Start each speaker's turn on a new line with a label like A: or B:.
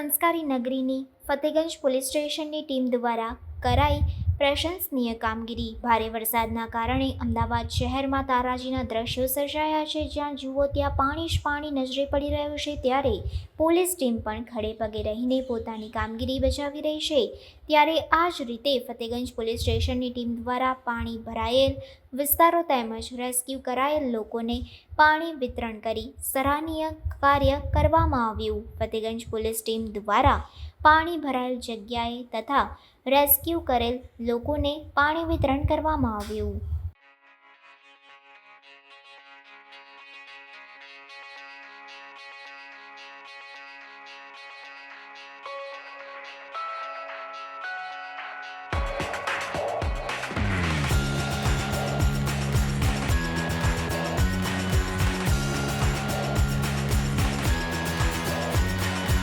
A: સંસ્કારી નગરીની ફતેગંજ પોલીસ સ્ટેશનની ટીમ દ્વારા કરાઈ પ્રશંસનીય કામગીરી. ભારે વરસાદના કારણે અમદાવાદ શહેરમાં તારાજીના દ્રશ્યો સર્જાયા છે. જ્યાં જુઓ ત્યાં પાણી જ પાણી નજરે પડી રહ્યું છે. ત્યારે પોલીસ ટીમ પણ ખડે પગે રહીને પોતાની કામગીરી બજાવી રહી છે. ત્યારે આ જ રીતે ફતેગંજ પોલીસ સ્ટેશનની ટીમ દ્વારા પાણી ભરાયેલ વિસ્તારો તેમજ રેસ્ક્યુ કરાયેલ લોકોને પાણી વિતરણ કરી સરાહનીય કાર્ય કરવામાં આવ્યું. ફતેગંજ પોલીસ ટીમ દ્વારા પાણી ભરાયેલ જગ્યાએ તથા રેસ્ક્યુ કરેલ લોકોને પાણી વિતરણ કરવામાં આવ્યું.